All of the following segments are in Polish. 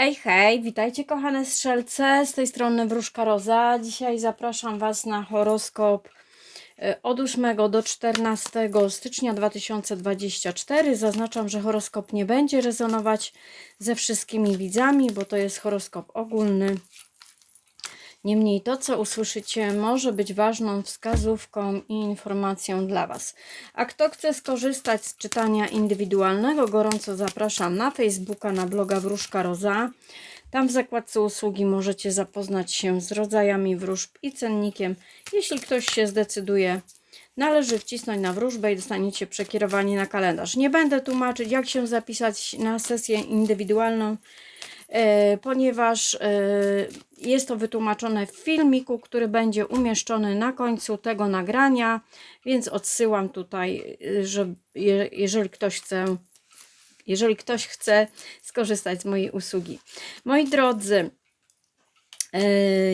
Hej, hej, witajcie kochane strzelce, z tej strony Wróżka Roza. Dzisiaj zapraszam Was na horoskop y, od 8 do 14 stycznia 2024. Zaznaczam, że horoskop nie będzie rezonować ze wszystkimi widzami, bo to jest horoskop ogólny. Niemniej to, co usłyszycie, może być ważną wskazówką i informacją dla Was. A kto chce skorzystać z czytania indywidualnego, gorąco zapraszam na Facebooka, na bloga Wróżka Roza. Tam w zakładce usługi możecie zapoznać się z rodzajami wróżb i cennikiem. Jeśli ktoś się zdecyduje, należy wcisnąć na wróżbę i dostaniecie przekierowanie na kalendarz. Nie będę tłumaczyć, jak się zapisać na sesję indywidualną ponieważ e, jest to wytłumaczone w filmiku, który będzie umieszczony na końcu tego nagrania, więc odsyłam tutaj, e, że je- jeżeli ktoś chce, jeżeli ktoś chce skorzystać z mojej usługi. Moi drodzy,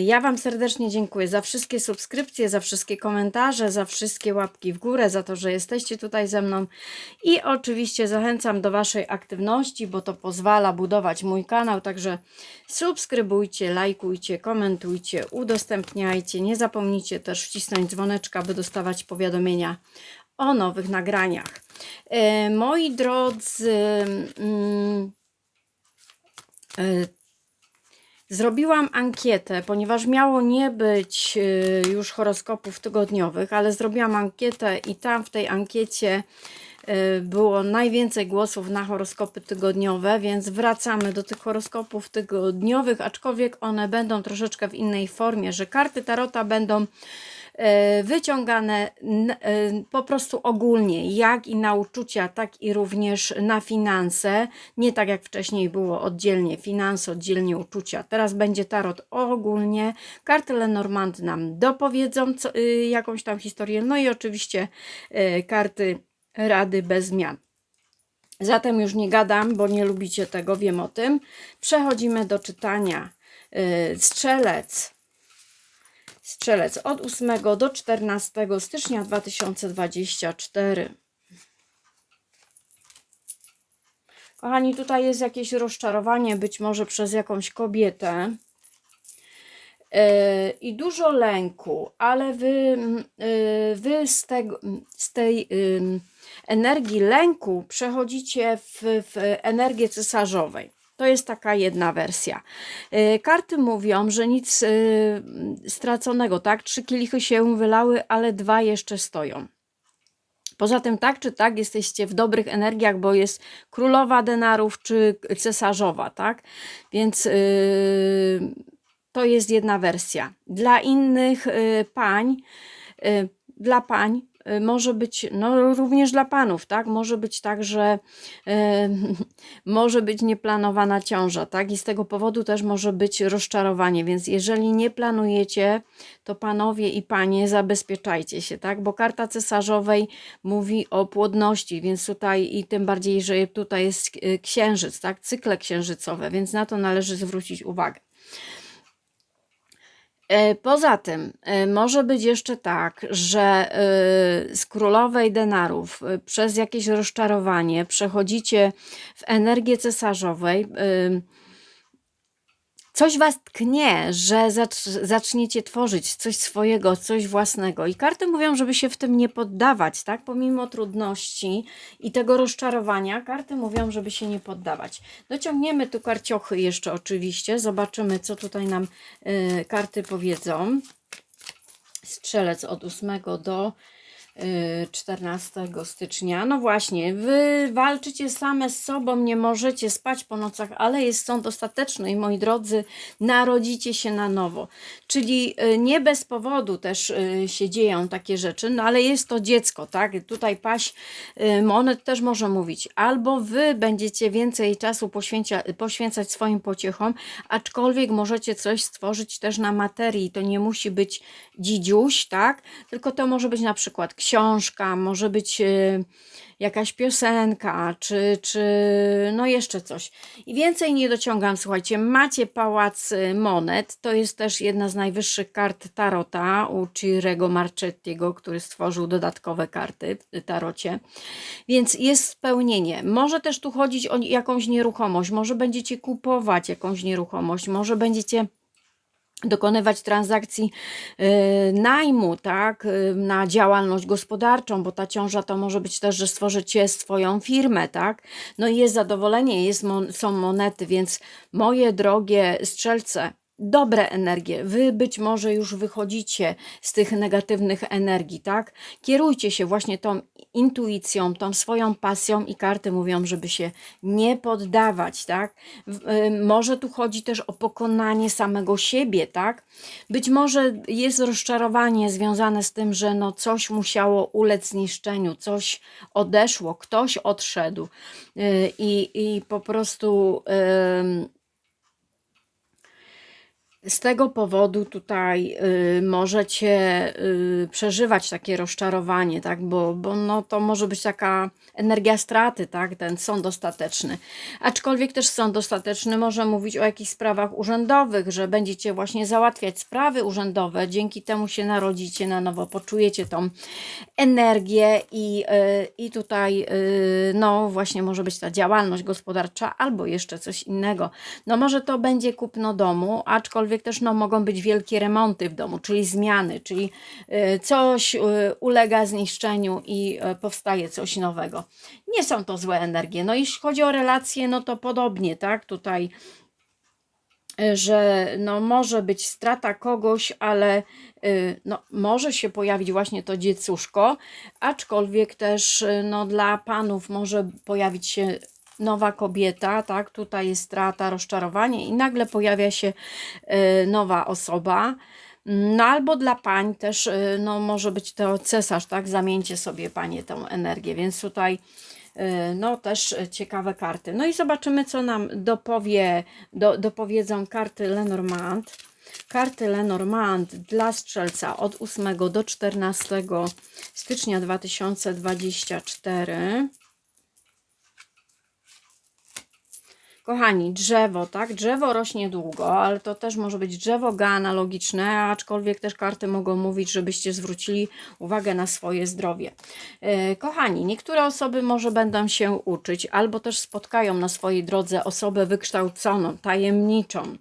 Ja Wam serdecznie dziękuję za wszystkie subskrypcje, za wszystkie komentarze, za wszystkie łapki w górę, za to, że jesteście tutaj ze mną. I oczywiście zachęcam do Waszej aktywności, bo to pozwala budować mój kanał. Także subskrybujcie, lajkujcie, komentujcie, udostępniajcie. Nie zapomnijcie też wcisnąć dzwoneczka, by dostawać powiadomienia o nowych nagraniach. Yy, Moi drodzy, mm, yy, Zrobiłam ankietę, ponieważ miało nie być y, już horoskopów tygodniowych, ale zrobiłam ankietę i tam w tej ankiecie y, było najwięcej głosów na horoskopy tygodniowe, więc wracamy do tych horoskopów tygodniowych, aczkolwiek one będą troszeczkę w innej formie, że karty tarota będą wyciągane n- e, po prostu ogólnie, jak i na uczucia, tak i również na finanse. Nie tak jak wcześniej było oddzielnie finanse, oddzielnie uczucia. Teraz będzie tarot ogólnie. Karty Lenormand nam dopowiedzą co, y, jakąś tam historię. No i oczywiście e, karty Rady bez zmian. Zatem już nie gadam, bo nie lubicie tego, wiem o tym. Przechodzimy do czytania. Strzelec. Strzelec od 8 do 14 stycznia 2024. Kochani, tutaj jest jakieś rozczarowanie, być może przez jakąś kobietę. Yy, I dużo lęku, ale wy, yy, wy z, tego, z tej ym, energii lęku przechodzicie w, w energię cesarzowej. To jest taka jedna wersja. Yy, Karty mówią, że nic yy, straconego, tak? Trzy kielichy się wylały, ale dwa jeszcze stoją. Poza tym, tak czy tak, jesteście w dobrych energiach, bo jest królowa denarów czy cesarzowa, tak? Więc yy, to jest jedna wersja. Dla innych y, pań, y, dla pań y, może być, no również dla panów, tak? Może być tak, że y, może być nieplanowana ciąża, tak? I z tego powodu też może być rozczarowanie, więc jeżeli nie planujecie, to panowie i panie zabezpieczajcie się, tak? Bo karta cesarzowej mówi o płodności, więc tutaj i tym bardziej, że tutaj jest y, księżyc, tak? Cykle księżycowe, więc na to należy zwrócić uwagę. E, Poza tym e, może być jeszcze tak, że e, z królowej denarów przez jakieś rozczarowanie przechodzicie w energię cesarzowej. Coś was tknie, że zacz- zaczniecie tworzyć coś swojego, coś własnego. I karty mówią, żeby się w tym nie poddawać, tak? Pomimo trudności i tego rozczarowania, karty mówią, żeby się nie poddawać. Dociągniemy tu karciochy jeszcze oczywiście. Zobaczymy, co tutaj nam y, karty powiedzą. Strzelec od 8 do 14 stycznia. No właśnie, wy walczycie same z sobą, nie możecie spać po nocach, ale jest sąd ostateczny i moi drodzy, narodzicie się na nowo. Czyli y, nie bez powodu też y, się dzieją takie rzeczy, no ale jest to dziecko, tak? Tutaj paść y, monet też może mówić. Albo wy będziecie więcej czasu poświęcia, poświęcać swoim pociechom, aczkolwiek możecie coś stworzyć też na materii. To nie musi być dzidziuś, tak? Tylko to może być na przykład książka, może być y, jakaś piosenka, czy, czy no jeszcze coś. I więcej nie dociągam, słuchajcie, macie Pałac y, Monet, to jest też jedna z najwyższych kart Tarota u Cirego Marchettiego, który stworzył dodatkowe karty w tarocie. Więc jest spełnienie. Może też tu chodzić o jakąś nieruchomość, może będziecie kupować jakąś nieruchomość, może będziecie dokonywać transakcji y, najmu, tak, y, na działalność gospodarczą, bo ta ciąża to może być też, że stworzycie swoją firmę, tak, no i jest zadowolenie, jest, są monety, więc moje drogie strzelce, dobre energie. Wy być może już wychodzicie z tych negatywnych energii, tak? Kierujcie się właśnie tą intuicją, tą swoją pasją i karty mówią, żeby się nie poddawać, tak? Y, może tu chodzi też o pokonanie samego siebie, tak? Być może jest rozczarowanie związane z tym, że no coś musiało ulec zniszczeniu, coś odeszło, ktoś odszedł y, i, i po prostu z tego powodu tutaj y, możecie y, przeżywać takie rozczarowanie, tak? bo, bo no, to może być taka energia straty, tak? ten sąd ostateczny. Aczkolwiek też sąd ostateczny może mówić o jakichś sprawach urzędowych, że będziecie właśnie załatwiać sprawy urzędowe, dzięki temu się narodzicie na nowo, poczujecie tą energię i, y, i tutaj y, no właśnie może być ta działalność gospodarcza albo jeszcze coś innego. No może to będzie kupno domu, aczkolwiek też no, mogą być wielkie remonty w domu, czyli zmiany, czyli y, coś ulega zniszczeniu i powstaje coś nowego. Nie są to złe energie. No jeśli chodzi o relacje, no to podobnie, tak, tutaj że no, może być strata kogoś, ale no, może się pojawić właśnie to dziecuszko, aczkolwiek też no, dla panów może pojawić się nowa kobieta, tak? Tutaj jest strata, rozczarowanie i nagle pojawia się y, nowa osoba. No albo dla pań też, y, no może być to cesarz, tak? Zamieńcie sobie panie tą energię, więc tutaj y, no też ciekawe karty. No i zobaczymy, co nam dopowie, do, dopowiedzą karty Lenormand. Karty Lenormand dla strzelca od 8 do 14 stycznia 2024. Kochani, drzewo, tak? Drzewo rośnie długo, ale to też może być drzewo geanalogiczne, aczkolwiek też karty mogą mówić, żebyście zwrócili uwagę na swoje zdrowie. E, kochani, niektóre osoby może będą się uczyć, albo też spotkają na swojej drodze osobę wykształconą, tajemniczą,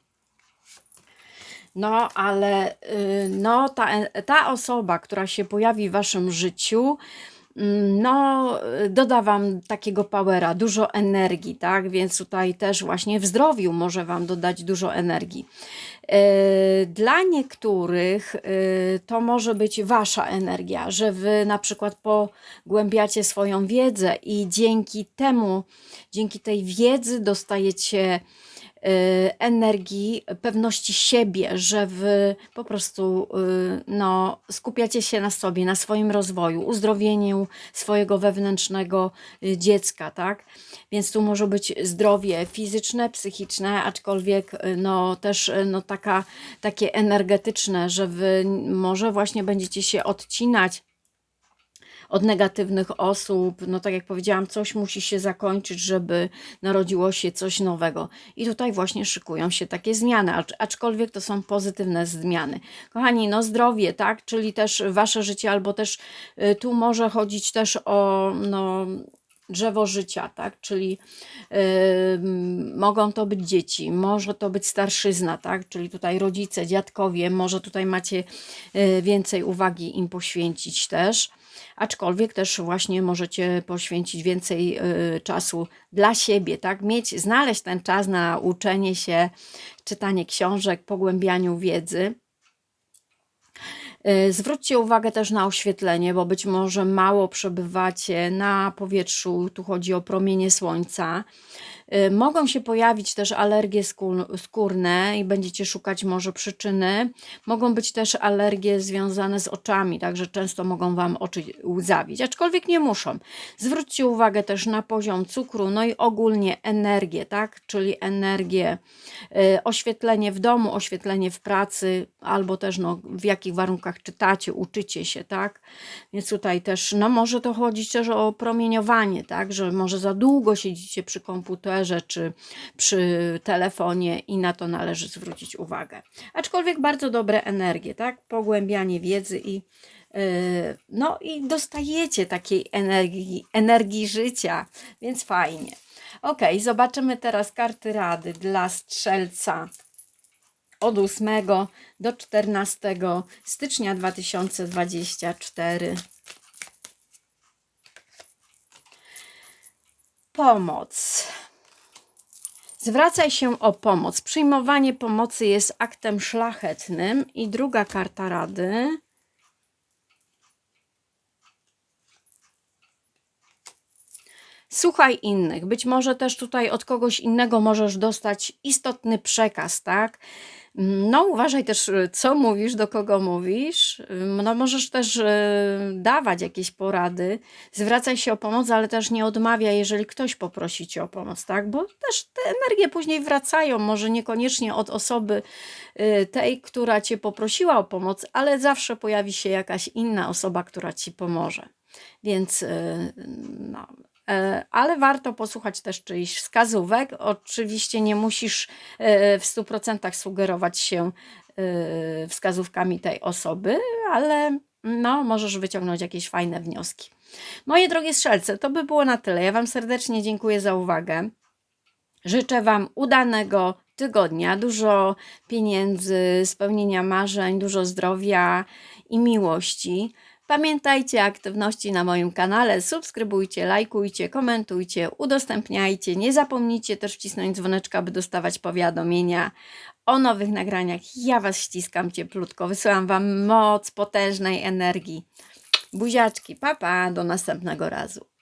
no, ale y, no, ta, ta osoba, która się pojawi w waszym życiu, no, doda Wam takiego powera, dużo energii, tak? Więc tutaj też właśnie w zdrowiu może Wam dodać dużo energii. E, dla niektórych e, to może być Wasza energia, że Wy na przykład pogłębiacie swoją wiedzę i dzięki temu, dzięki tej wiedzy dostajecie energii, pewności siebie, że wy po prostu y, no, skupiacie się na sobie, na swoim rozwoju, uzdrowieniu swojego wewnętrznego y, dziecka, tak? Więc tu może być zdrowie fizyczne, psychiczne, aczkolwiek no, też no, taka, takie energetyczne, że wy może właśnie będziecie się odcinać od negatywnych osób. No tak jak powiedziałam, coś musi się zakończyć, żeby narodziło się coś nowego. I tutaj właśnie szykują się takie zmiany, aczkolwiek to są pozytywne zmiany. Kochani, no zdrowie, tak, czyli też wasze życie, albo też y, tu może chodzić też o no, drzewo życia, tak? Czyli mogą to być dzieci, może to być starszyzna, tak? Czyli tutaj rodzice, dziadkowie, może tutaj macie yy, więcej uwagi im poświęcić też aczkolwiek też właśnie możecie poświęcić więcej y, czasu dla siebie, tak? Mieć, znaleźć ten czas na uczenie się, czytanie książek, pogłębianiu wiedzy. Y, zwróćcie uwagę też na oświetlenie, bo być może mało przebywacie na powietrzu, tu chodzi o promienie słońca. Y, Mogą się pojawić też alergie skór- skórne i będziecie szukać może przyczyny. Mogą być też alergie związane z oczami, także często mogą Wam oczy łzawić, aczkolwiek nie muszą. Zwróćcie uwagę też na poziom cukru, no i ogólnie energię, tak? Czyli energię, y, oświetlenie w domu, oświetlenie w pracy, albo też no, w jakich warunkach czytacie, uczycie się, tak? Więc tutaj też, no może to chodzić też o promieniowanie, tak? Że może za długo siedzicie przy komputerze czy przy telefonie i na to należy zwrócić uwagę. Aczkolwiek bardzo dobre energie, tak? Pogłębianie wiedzy i yy, no i dostajecie takiej energii, energii życia, więc fajnie. Ok, zobaczymy teraz karty rady dla strzelca od 8 do 14 stycznia 2024. Pomoc. Zwracaj się o pomoc. Przyjmowanie pomocy jest aktem szlachetnym. I druga karta rady. Słuchaj innych. Być może też tutaj od kogoś innego możesz dostać istotny przekaz, tak? No, uważaj też, y, co mówisz, do kogo mówisz. Ym, No, możesz też y, dawać jakieś porady, zwracaj się o pomoc, ale też nie odmawiaj, jeżeli ktoś poprosi cię o pomoc, tak? Bo też te energie później wracają, może niekoniecznie od osoby y, tej, która cię poprosiła o pomoc, ale zawsze pojawi się jakaś inna osoba, która ci pomoże. Więc y, no, ale warto posłuchać też czyichś wskazówek. Oczywiście nie musisz e, w 100% sugerować się e, wskazówkami tej osoby, ale no, możesz wyciągnąć jakieś fajne wnioski. Moje drogie strzelce, to by było na tyle. Ja Wam serdecznie dziękuję za uwagę. Życzę Wam udanego tygodnia, dużo pieniędzy, spełnienia marzeń, dużo zdrowia i miłości. Pamiętajcie aktywności na moim kanale, subskrybujcie, lajkujcie, komentujcie, udostępniajcie. Nie zapomnijcie też wcisnąć dzwoneczka, by dostawać powiadomienia o nowych nagraniach. Ja Was ściskam cieplutko, wysyłam Wam moc potężnej energii. Buziaczki, papa, pa, do następnego razu.